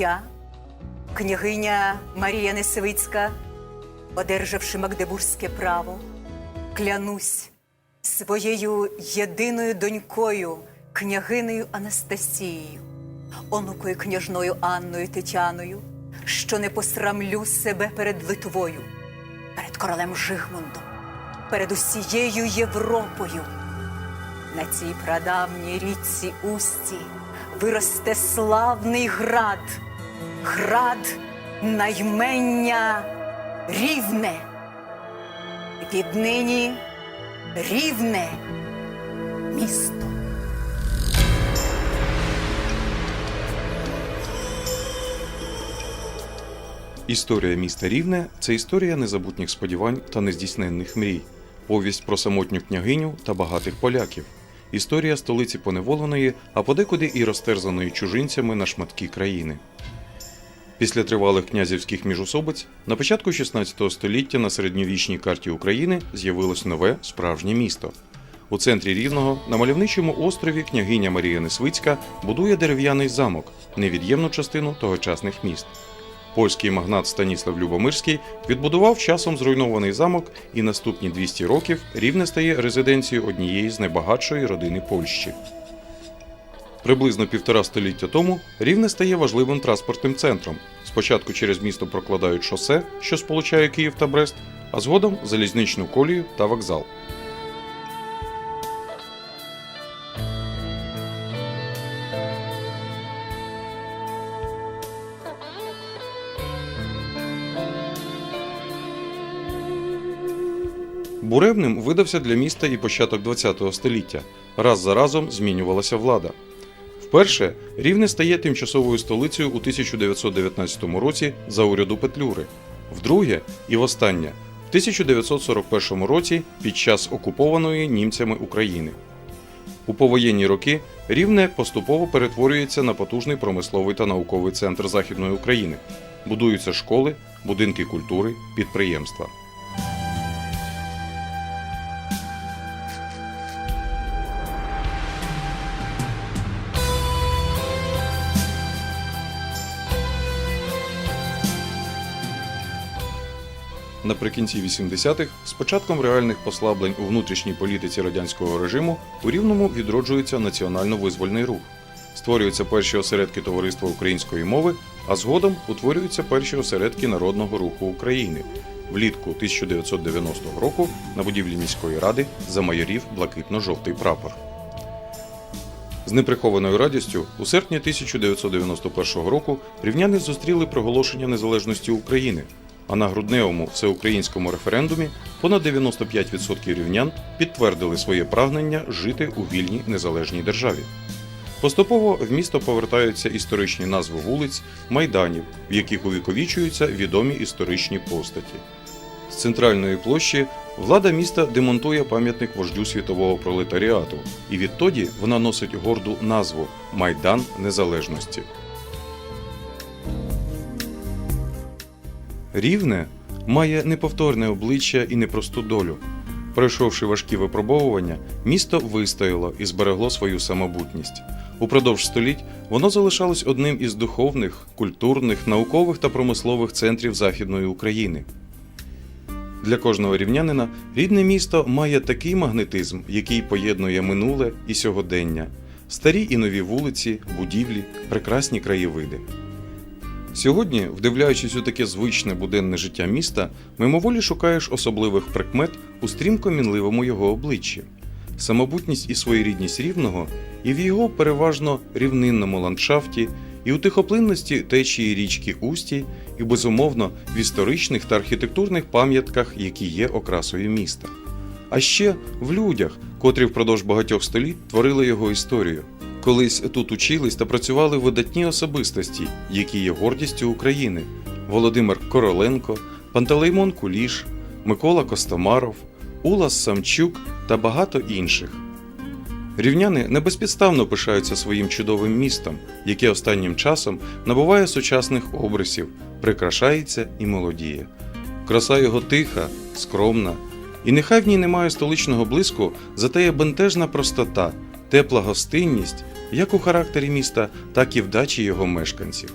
Я, княгиня Марія Несвицька, одержавши Магдебурзьке право, клянусь своєю єдиною донькою княгинею Анастасією, онукою княжною Анною Тетяною, що не посрамлю себе перед Литвою, перед королем Жигмундом, перед усією Європою. На цій прадавній річці Усті виросте славний град, град наймення рівне. Віднині рівне місто. Історія міста Рівне це історія незабутніх сподівань та нездійсненних мрій, повість про самотню княгиню та багатих поляків, історія столиці поневоленої, а подекуди і розтерзаної чужинцями на шматки країни. Після тривалих князівських міжусобиць на початку 16 століття на середньовічній карті України з'явилось нове справжнє місто. У центрі Рівного на мальовничому острові княгиня Марія Несвицька будує дерев'яний замок, невід'ємну частину тогочасних міст. Польський магнат Станіслав Любомирський відбудував часом зруйнований замок, і наступні 200 років Рівне стає резиденцією однієї з найбагатшої родини Польщі. Приблизно півтора століття тому Рівне стає важливим транспортним центром. Спочатку через місто прокладають шосе, що сполучає Київ та Брест, а згодом залізничну колію та вокзал. Буревним видався для міста і початок ХХ століття. Раз за разом змінювалася влада. Вперше Рівне стає тимчасовою столицею у 1919 році за уряду Петлюри. Вдруге і востаннє в 1941 році під час окупованої німцями України. У повоєнні роки Рівне поступово перетворюється на потужний промисловий та науковий центр Західної України. Будуються школи, будинки культури, підприємства. Наприкінці 80-х, з початком реальних послаблень у внутрішній політиці радянського режиму, у Рівному відроджується національно-визвольний рух. Створюються перші осередки Товариства української мови, а згодом утворюються перші осередки Народного руху України. Влітку 1990 року на будівлі міської ради замайорів блакитно-жовтий прапор. З неприхованою радістю у серпні 1991 року рівняни зустріли проголошення незалежності України. А на грудневому всеукраїнському референдумі понад 95% рівнян підтвердили своє прагнення жити у вільній незалежній державі. Поступово в місто повертаються історичні назви вулиць, майданів, в яких увіковічуються відомі історичні постаті. З центральної площі влада міста демонтує пам'ятник вождю світового пролетаріату, і відтоді вона носить горду назву Майдан Незалежності. Рівне має неповторне обличчя і непросту долю. Пройшовши важкі випробовування, місто вистояло і зберегло свою самобутність. Упродовж століть воно залишалось одним із духовних, культурних, наукових та промислових центрів Західної України. Для кожного рівнянина рідне місто має такий магнетизм, який поєднує минуле і сьогодення, старі і нові вулиці, будівлі, прекрасні краєвиди. Сьогодні, вдивляючись у таке звичне буденне життя міста, мимоволі шукаєш особливих прикмет у стрімко мінливому його обличчі. Самобутність і своєрідність рівного і в його переважно рівнинному ландшафті, і у тихоплинності течії річки Устій, і безумовно в історичних та архітектурних пам'ятках, які є окрасою міста. А ще в людях, котрі впродовж багатьох століть творили його історію. Колись тут учились та працювали видатні особистості, які є гордістю України: Володимир Короленко, Пантелеймон Куліш, Микола Костомаров, Улас Самчук та багато інших. Рівняни не безпідставно пишаються своїм чудовим містом, яке останнім часом набуває сучасних обрисів, прикрашається і молодіє. Краса його тиха, скромна, і нехай в ній немає столичного блиску, зате є бентежна простота, тепла гостинність як у характері міста, так і вдачі його мешканців.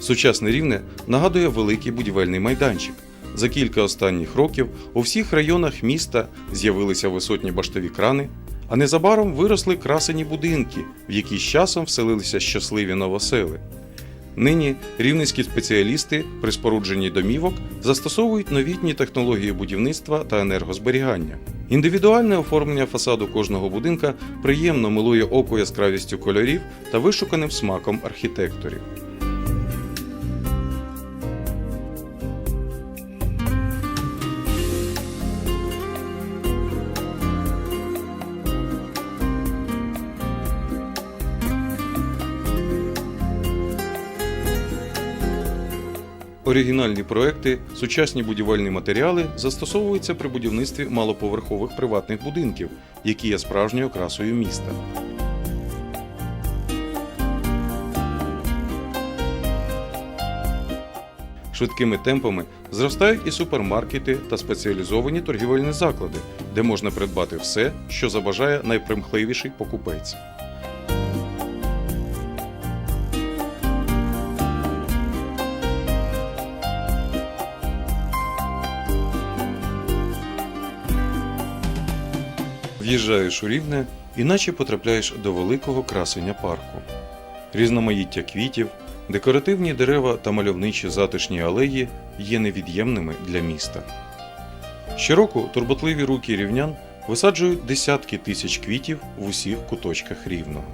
Сучасне рівне нагадує великий будівельний майданчик. За кілька останніх років у всіх районах міста з'явилися висотні баштові крани, а незабаром виросли красені будинки, в які з часом вселилися щасливі новосели. Нині рівненські спеціалісти при спорудженні домівок застосовують новітні технології будівництва та енергозберігання. Індивідуальне оформлення фасаду кожного будинка приємно милує око яскравістю кольорів та вишуканим смаком архітекторів. Оригінальні проекти, сучасні будівельні матеріали застосовуються при будівництві малоповерхових приватних будинків, які є справжньою окрасою міста. Швидкими темпами зростають і супермаркети та спеціалізовані торгівельні заклади, де можна придбати все, що забажає найпримхливіший покупець. В'їжджаєш у Рівне, іначе потрапляєш до великого красення парку. Різноманіття квітів, декоративні дерева та мальовничі затишні алеї є невід'ємними для міста. Щороку турботливі руки рівнян висаджують десятки тисяч квітів в усіх куточках рівного.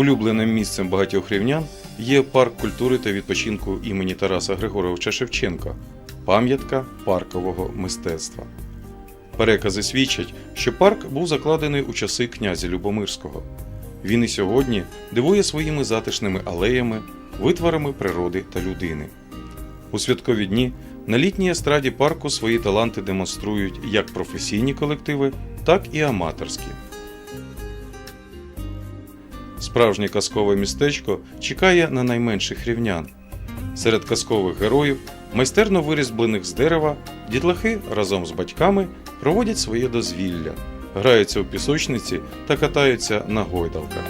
Улюбленим місцем багатьох рівнян є парк культури та відпочинку імені Тараса Григоровича Шевченка, пам'ятка паркового мистецтва. Перекази свідчать, що парк був закладений у часи князя Любомирського. Він і сьогодні дивує своїми затишними алеями, витворами природи та людини. У святкові дні на літній естраді парку свої таланти демонструють як професійні колективи, так і аматорські. Справжнє казкове містечко чекає на найменших рівнян. Серед казкових героїв, майстерно вирізблених з дерева, дітлахи разом з батьками проводять своє дозвілля, граються у пісочниці та катаються на гойдалках.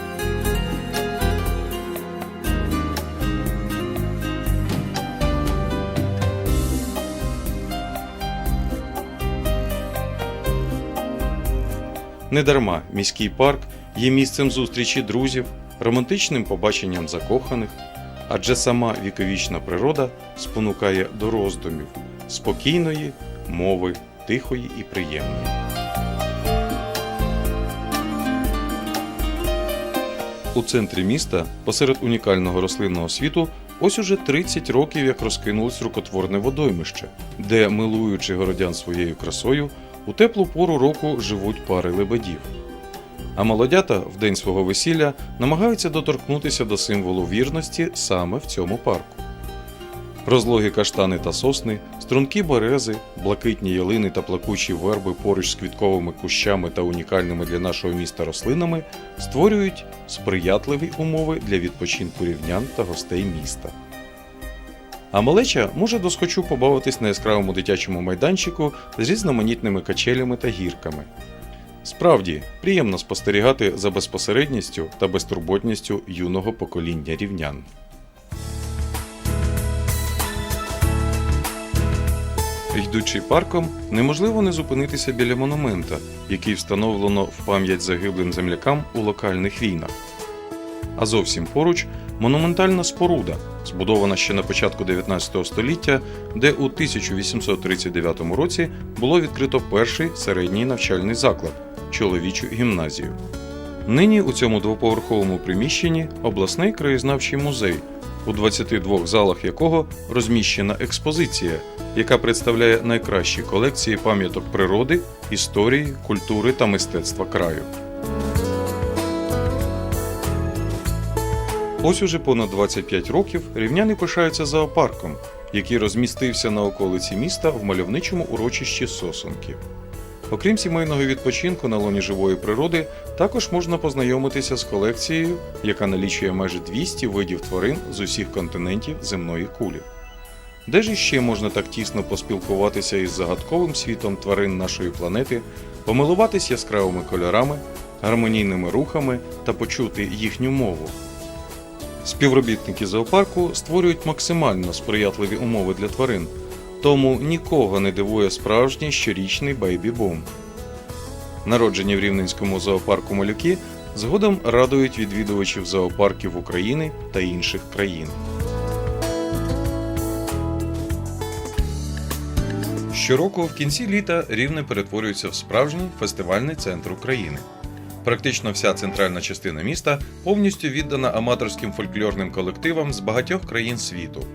Недарма міський парк є місцем зустрічі друзів, романтичним побаченням закоханих, адже сама віковічна природа спонукає до роздумів, спокійної, мови, тихої і приємної. У центрі міста, посеред унікального рослинного світу, ось уже 30 років як розкинулось рукотворне водоймище, де, милуючи городян своєю красою, у теплу пору року живуть пари лебедів. А молодята в день свого весілля намагаються доторкнутися до символу вірності саме в цьому парку. Розлогі каштани та сосни, стрункі берези, блакитні ялини та плакучі верби поруч з квітковими кущами та унікальними для нашого міста рослинами створюють сприятливі умови для відпочинку рівнян та гостей міста. А малеча може досхочу побавитись на яскравому дитячому майданчику з різноманітними качелями та гірками. Справді, приємно спостерігати за безпосередністю та безтурботністю юного покоління рівнян. Йдучи парком, неможливо не зупинитися біля монумента, який встановлено в пам'ять загиблим землякам у локальних війнах. А зовсім поруч монументальна споруда, збудована ще на початку 19 століття, де у 1839 році було відкрито перший середній навчальний заклад чоловічу гімназію. Нині у цьому двоповерховому приміщенні обласний краєзнавчий музей, у 22 залах якого розміщена експозиція, яка представляє найкращі колекції пам'яток природи, історії, культури та мистецтва краю. Ось уже понад 25 років рівняни пишаються зоопарком, який розмістився на околиці міста в мальовничому урочищі Сосонки. Окрім сімейного відпочинку на лоні живої природи, також можна познайомитися з колекцією, яка налічує майже 200 видів тварин з усіх континентів земної кулі. Де ж іще можна так тісно поспілкуватися із загадковим світом тварин нашої планети, помилуватись яскравими кольорами, гармонійними рухами та почути їхню мову? Співробітники зоопарку створюють максимально сприятливі умови для тварин, тому нікого не дивує справжній щорічний бейбі-бум. Народжені в Рівненському зоопарку малюки згодом радують відвідувачів зоопарків України та інших країн. Щороку в кінці літа Рівне перетворюється в справжній фестивальний центр України. Практично вся центральна частина міста повністю віддана аматорським фольклорним колективам з багатьох країн світу.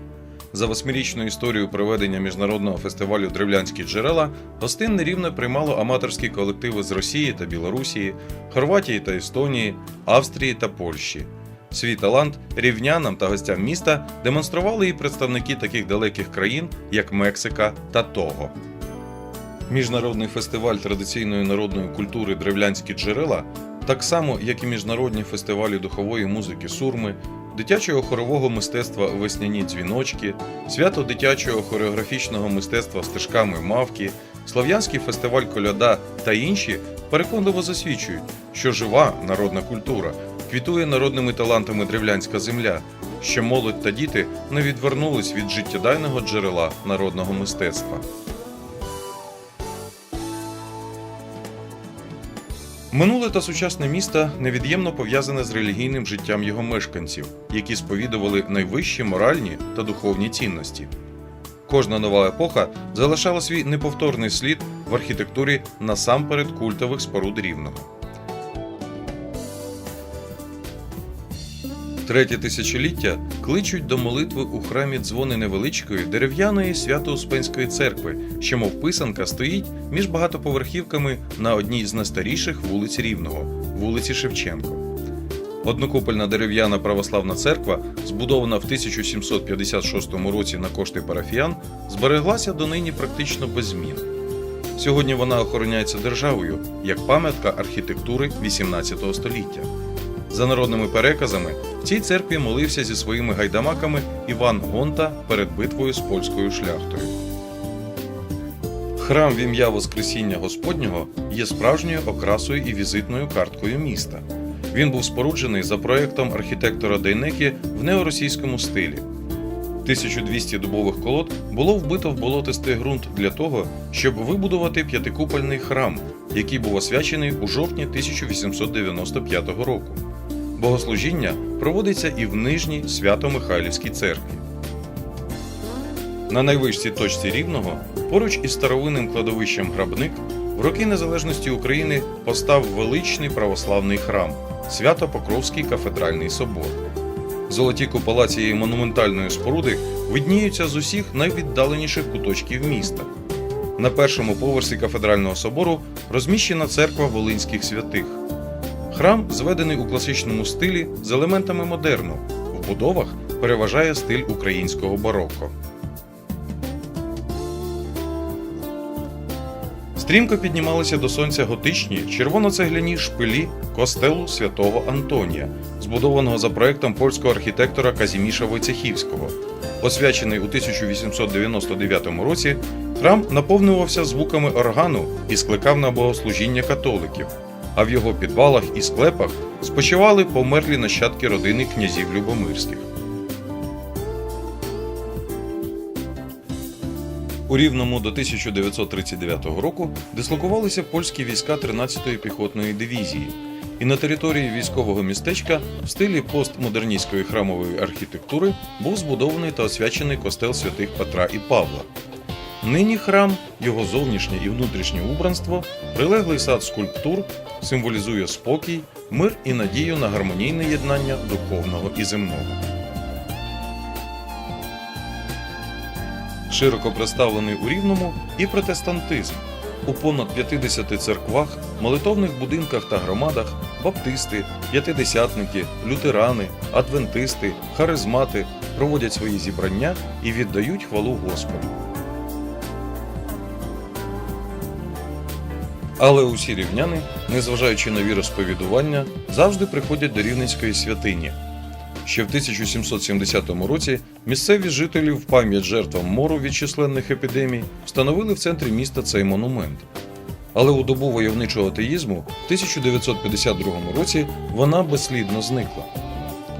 За восьмирічну історію проведення міжнародного фестивалю Древлянські джерела гостинне рівне приймало аматорські колективи з Росії та Білорусії, Хорватії та Естонії, Австрії та Польщі. Свій талант рівнянам та гостям міста демонстрували і представники таких далеких країн, як Мексика та Того. Міжнародний фестиваль традиційної народної культури Древлянські джерела, так само як і міжнародні фестивалі духової музики Сурми, дитячого хорового мистецтва Весняні дзвіночки, свято дитячого хореографічного мистецтва стежками мавки, Слов'янський фестиваль коляда та інші переконливо засвідчують, що жива народна культура квітує народними талантами древлянська земля, що молодь та діти не відвернулись від життєдайного джерела народного мистецтва. Минуле та сучасне місто невід'ємно пов'язане з релігійним життям його мешканців, які сповідували найвищі моральні та духовні цінності. Кожна нова епоха залишала свій неповторний слід в архітектурі насамперед культових споруд рівного. Третє тисячоліття кличуть до молитви у храмі дзвони невеличкої дерев'яної свято-успенської церкви, що мов писанка стоїть між багатоповерхівками на одній з найстаріших вулиць Рівного вулиці Шевченко. Однокупольна дерев'яна православна церква, збудована в 1756 році на кошти парафіян, збереглася донині практично без змін. Сьогодні вона охороняється державою як пам'ятка архітектури XVIII століття. За народними переказами, в цій церкві молився зі своїми гайдамаками Іван Гонта перед битвою з польською шляхтою. Храм в ім'я Воскресіння Господнього є справжньою окрасою і візитною карткою міста. Він був споруджений за проектом архітектора Дейнекі в неоросійському стилі. 1200 дубових колод було вбито в болотистий ґрунт для того, щоб вибудувати п'ятикупольний храм, який був освячений у жовтні 1895 року. Богослужіння проводиться і в Нижній Свято-Михайлівській церкві. На найвищій точці Рівного, поруч із старовинним кладовищем Грабник, в роки незалежності України постав величний православний храм Свято-Покровський кафедральний собор. Золоті купола цієї монументальної споруди видніються з усіх найвіддаленіших куточків міста. На першому поверсі кафедрального собору розміщена церква Волинських святих. Храм зведений у класичному стилі з елементами модерну. В будовах переважає стиль українського бароко. Стрімко піднімалися до сонця готичні червоно-цегляні шпилі костелу святого Антонія, збудованого за проектом польського архітектора Казіміша Войцехівського. Освячений у 1899 році, храм наповнювався звуками органу і скликав на богослужіння католиків, а в його підвалах і склепах спочивали померлі нащадки родини князів Любомирських. У Рівному до 1939 року дислокувалися польські війська 13-ї піхотної дивізії, і на території військового містечка в стилі постмодерністської храмової архітектури був збудований та освячений костел святих Петра і Павла. Нині храм, його зовнішнє і внутрішнє убранство, прилеглий сад скульптур символізує спокій, мир і надію на гармонійне єднання духовного і земного. Широко представлений у Рівному і протестантизм. У понад 50 церквах, молитовних будинках та громадах баптисти, п'ятидесятники, лютерани, адвентисти, харизмати проводять свої зібрання і віддають хвалу Господу. Але усі рівняни, незважаючи на віросповідування, завжди приходять до рівненської святині. Ще в 1770 році місцеві жителі в пам'ять жертвам мору від численних епідемій встановили в центрі міста цей монумент. Але у добу войовничого атеїзму в 1952 році вона безслідно зникла.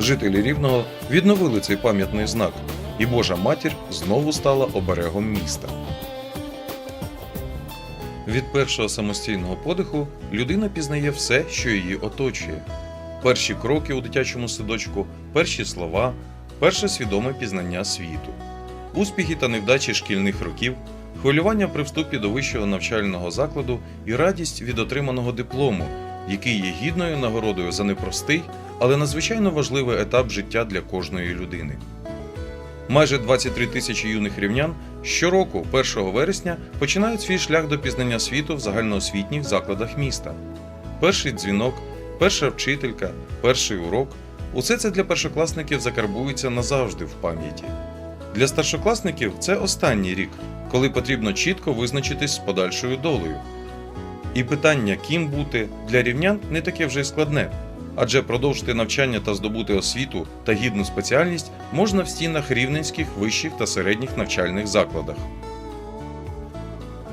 Жителі Рівного відновили цей пам'ятний знак, і Божа матір знову стала оберегом міста. Від першого самостійного подиху людина пізнає все, що її оточує. Перші кроки у дитячому садочку, перші слова, перше свідоме пізнання світу, успіхи та невдачі шкільних років, хвилювання при вступі до вищого навчального закладу і радість від отриманого диплому, який є гідною нагородою за непростий, але надзвичайно важливий етап життя для кожної людини. Майже 23 тисячі юних рівнян щороку, 1 вересня, починають свій шлях до пізнання світу в загальноосвітніх закладах міста. Перший дзвінок, перша вчителька, перший урок усе це для першокласників закарбується назавжди в пам'яті. Для старшокласників це останній рік, коли потрібно чітко визначитись з подальшою долею. І питання, ким бути для рівнян не таке вже й складне, адже продовжити навчання та здобути освіту та гідну спеціальність можна в стінах рівненських вищих та середніх навчальних закладах.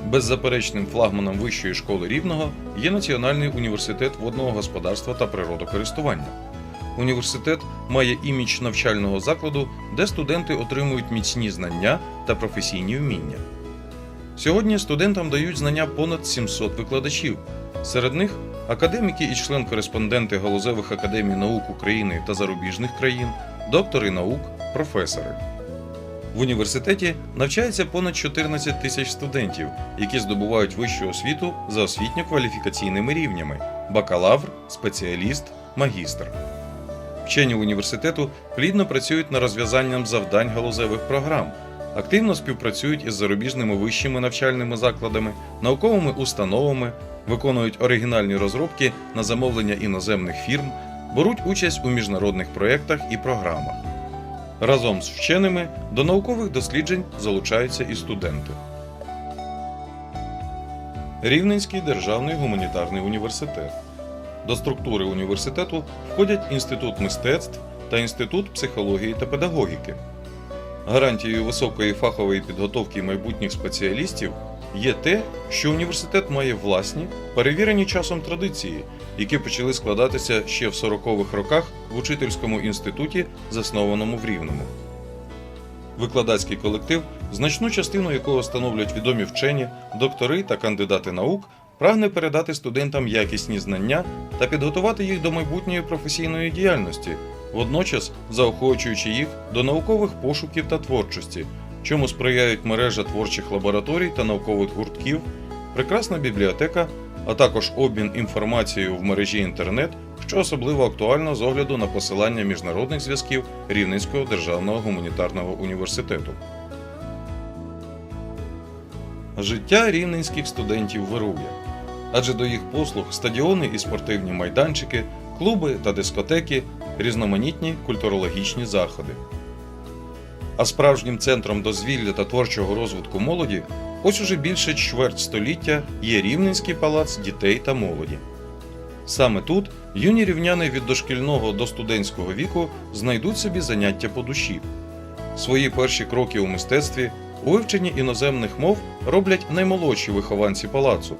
Беззаперечним флагманом Вищої школи Рівного є Національний університет водного господарства та природокористування. Університет має імідж навчального закладу, де студенти отримують міцні знання та професійні вміння. Сьогодні студентам дають знання понад 700 викладачів. Серед них академіки і член-кореспонденти галузевих академій наук України та зарубіжних країн, доктори наук, професори. В університеті навчається понад 14 тисяч студентів, які здобувають вищу освіту за освітньо-кваліфікаційними рівнями: бакалавр, спеціаліст, магістр. Вчені університету плідно працюють над розв'язанням завдань галузевих програм, активно співпрацюють із зарубіжними вищими навчальними закладами, науковими установами, виконують оригінальні розробки на замовлення іноземних фірм, беруть участь у міжнародних проєктах і програмах. Разом з вченими до наукових досліджень залучаються і студенти. Рівненський державний гуманітарний університет. До структури університету входять Інститут мистецтв та Інститут психології та педагогіки. Гарантією високої фахової підготовки майбутніх спеціалістів є те, що університет має власні, перевірені часом традиції, які почали складатися ще в 40-х роках в учительському інституті, заснованому в Рівному. Викладацький колектив, значну частину якого становлять відомі вчені, доктори та кандидати наук, прагне передати студентам якісні знання та підготувати їх до майбутньої професійної діяльності, водночас заохочуючи їх до наукових пошуків та творчості, чому сприяють мережа творчих лабораторій та наукових гуртків, прекрасна бібліотека, а також обмін інформацією в мережі інтернет, що особливо актуально з огляду на посилання міжнародних зв'язків Рівненського державного гуманітарного університету. Життя рівненських студентів вирує, адже до їх послуг стадіони і спортивні майданчики, клуби та дискотеки, різноманітні культурологічні заходи. А справжнім центром дозвілля та творчого розвитку молоді ось уже більше чверть століття є Рівненський палац дітей та молоді. Саме тут юні рівняни від дошкільного до студентського віку знайдуть собі заняття по душі. Свої перші кроки у мистецтві у вивченні іноземних мов роблять наймолодші вихованці палацу.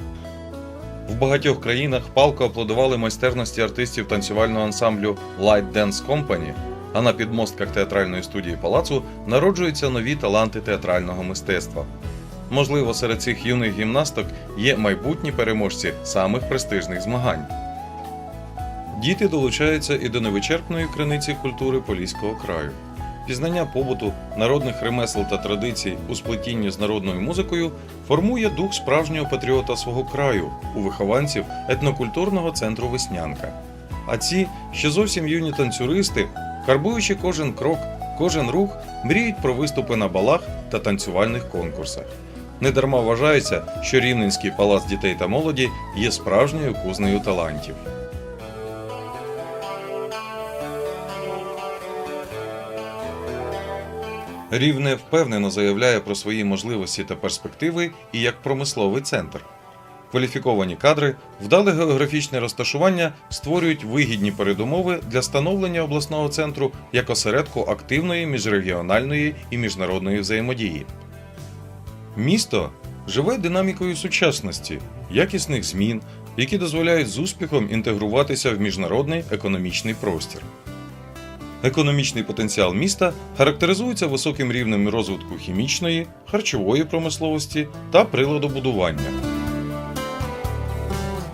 В багатьох країнах палко аплодували майстерності артистів танцювального ансамблю Light Dance Company, а на підмостках театральної студії палацу народжуються нові таланти театрального мистецтва. Можливо, серед цих юних гімнасток є майбутні переможці самих престижних змагань. Діти долучаються і до невичерпної криниці культури Поліського краю. Пізнання побуту, народних ремесел та традицій у сплетінні з народною музикою формує дух справжнього патріота свого краю у вихованців етнокультурного центру Веснянка. А ці ще зовсім юні танцюристи, карбуючи кожен крок, кожен рух, мріють про виступи на балах та танцювальних конкурсах. Недарма вважається, що Рівненський палац дітей та молоді є справжньою кузнею талантів. Рівне впевнено заявляє про свої можливості та перспективи і як промисловий центр. Кваліфіковані кадри, вдале географічне розташування створюють вигідні передумови для становлення обласного центру як осередку активної міжрегіональної і міжнародної взаємодії. Місто живе динамікою сучасності, якісних змін, які дозволяють з успіхом інтегруватися в міжнародний економічний простір. Економічний потенціал міста характеризується високим рівнем розвитку хімічної, харчової промисловості та приладобудування.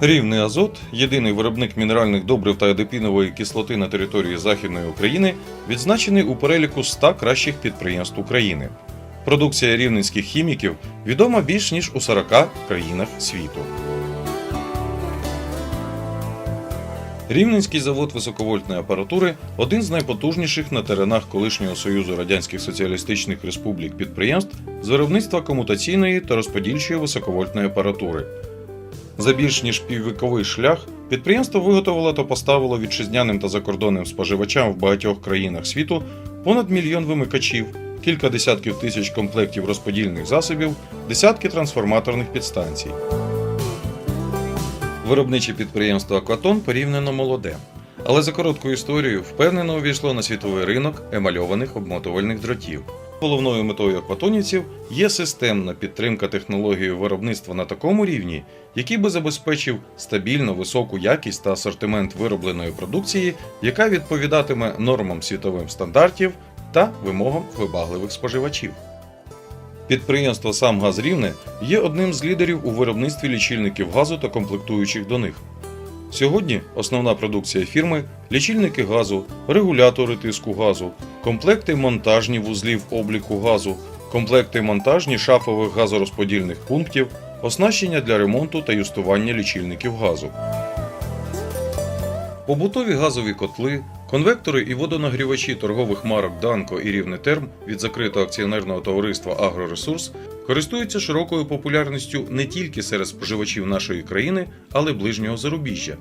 Рівний азот, єдиний виробник мінеральних добрив та адепінової кислоти на території Західної України, відзначений у переліку 100 кращих підприємств України. Продукція рівненських хіміків відома більш ніж у 40 країнах світу. Рівненський завод високовольтної апаратури один з найпотужніших на теренах колишнього Союзу Радянських Соціалістичних Республік підприємств з виробництва комутаційної та розподільчої високовольтної апаратури. За більш ніж піввіковий шлях підприємство виготовило та поставило вітчизняним та закордонним споживачам в багатьох країнах світу понад мільйон вимикачів, кілька десятків тисяч комплектів розподільних засобів, десятки трансформаторних підстанцій. Виробниче підприємство Акватон порівняно молоде, але за короткою історією впевнено увійшло на світовий ринок емальованих обмотувальних дротів. Головною метою акватонівців є системна підтримка технології виробництва на такому рівні, який би забезпечив стабільно високу якість та асортимент виробленої продукції, яка відповідатиме нормам світовим стандартів та вимогам вибагливих споживачів. Підприємство «Сам Газ Рівне» є одним з лідерів у виробництві лічильників газу та комплектуючих до них. Сьогодні основна продукція фірми лічильники газу, регулятори тиску газу, комплекти монтажні вузлів обліку газу, комплекти монтажні шафових газорозподільних пунктів, оснащення для ремонту та юстування лічильників газу. Побутові газові котли, конвектори і водонагрівачі торгових марок Данко і Рівне Терм від закритого акціонерного товариства Агроресурс користуються широкою популярністю не тільки серед споживачів нашої країни, але й ближнього зарубіжжя.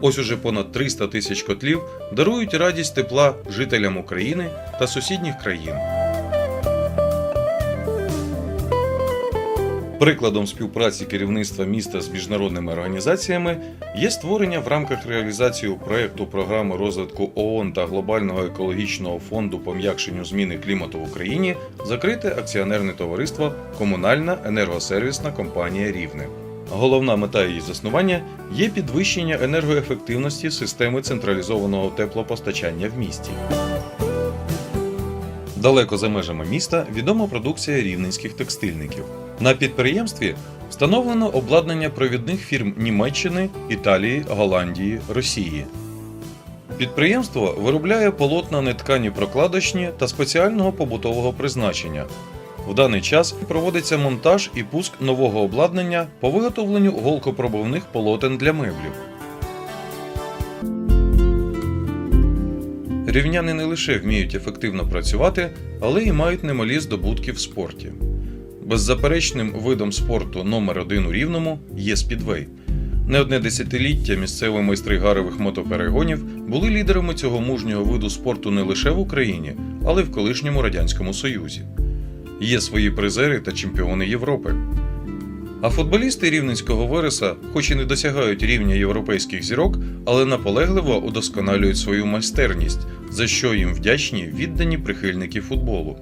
Ось уже понад 300 тисяч котлів дарують радість тепла жителям України та сусідніх країн. Прикладом співпраці керівництва міста з міжнародними організаціями є створення в рамках реалізації проекту програми розвитку ООН та глобального екологічного фонду по м'якшенню зміни клімату в Україні закрите акціонерне товариство Комунальна енергосервісна компанія Рівне. Головна мета її заснування є підвищення енергоефективності системи централізованого теплопостачання в місті. Далеко за межами міста відома продукція рівненських текстильників. На підприємстві встановлено обладнання провідних фірм Німеччини, Італії, Голландії, Росії. Підприємство виробляє полотна неткані прокладочні та спеціального побутового призначення. В даний час проводиться монтаж і пуск нового обладнання по виготовленню голкопробивних полотен для меблів. Рівняни не лише вміють ефективно працювати, але й мають немалі здобутки в спорті. Беззаперечним видом спорту номер один у Рівному є спідвей. Не одне десятиліття місцеві майстри гарових мотоперегонів були лідерами цього мужнього виду спорту не лише в Україні, але й в колишньому Радянському Союзі. Є свої призери та чемпіони Європи. А футболісти рівненського Вереса, хоч і не досягають рівня європейських зірок, але наполегливо удосконалюють свою майстерність, за що їм вдячні віддані прихильники футболу.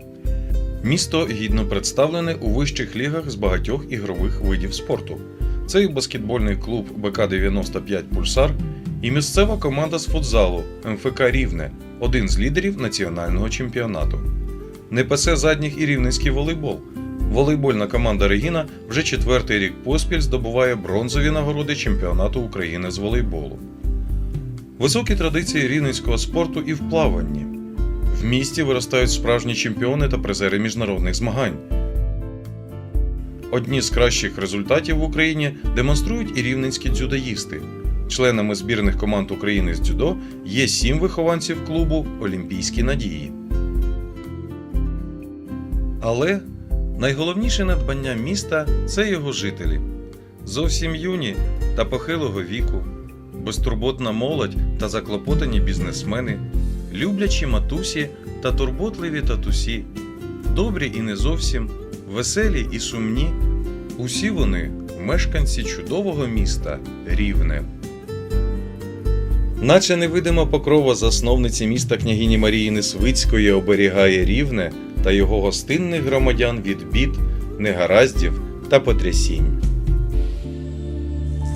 Місто гідно представлене у вищих лігах з багатьох ігрових видів спорту. Це і баскетбольний клуб БК-95 Пульсар, і місцева команда з футзалу МФК Рівне, один з лідерів національного чемпіонату. Не пасе задніх і рівненський волейбол. Волейбольна команда Регіна вже четвертий рік поспіль здобуває бронзові нагороди чемпіонату України з волейболу. Високі традиції рівненського спорту і в плаванні. В місті виростають справжні чемпіони та призери міжнародних змагань. Одні з кращих результатів в Україні демонструють і рівненські дзюдоїсти. Членами збірних команд України з дзюдо є сім вихованців клубу Олімпійські надії. Але найголовніше надбання міста це його жителі. Зовсім юні та похилого віку, безтурботна молодь та заклопотані бізнесмени, люблячі матусі та турботливі татусі, добрі і не зовсім, веселі і сумні. Усі вони мешканці чудового міста Рівне. Наче невидима покрова засновниці міста княгині Марії Несвицької оберігає рівне та його гостинних громадян від бід, негараздів та потрясінь.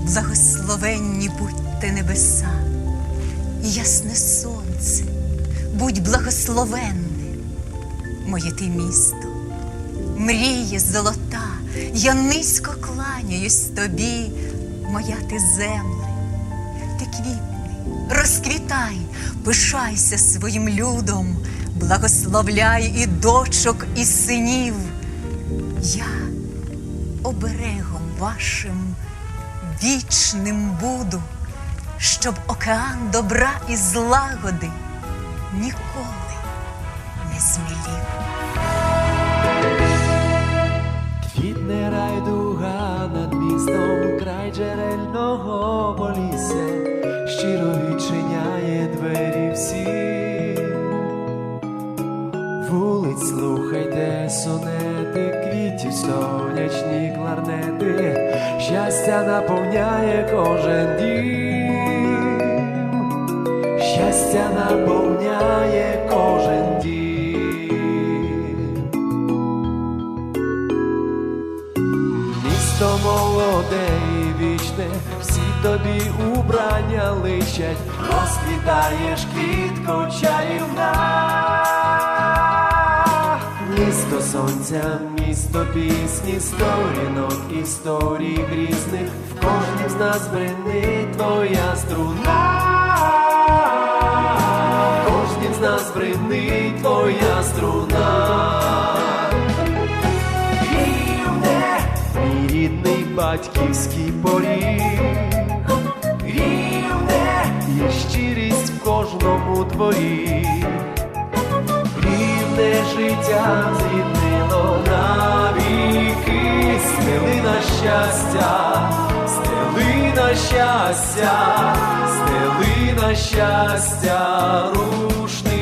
Благословенні будьте небеса, і ясне сонце, будь благословенне, моє ти місто, мріє золота, я низько кланяюсь тобі, моя ти земле, ти квітни, розквітай, пишайся своїм людом, благословляй і дочок, і синів. Я оберегом вашим вічним буду, щоб океан добра і злагоди ніколи не змілів. Квітне райдуга над містом край джерельного полісся, сонети, квітів сонячні кларнети, щастя наповняє кожен дім, щастя наповняє кожен дім. Місто молоде і вічне, всі тобі убрання личать, розквітаєш квітко чарівна. Місто сонця, місто пісні, сторінок, історій різних, в кожнім з нас бренить твоя струна. В кожнім з нас бренить твоя струна. Мій рідний батьківський поріг, рівне. І щирість в кожному дворі, рівне життя зріднило навіки, стели на щастя, стели на щастя, стели на щастя, рушник.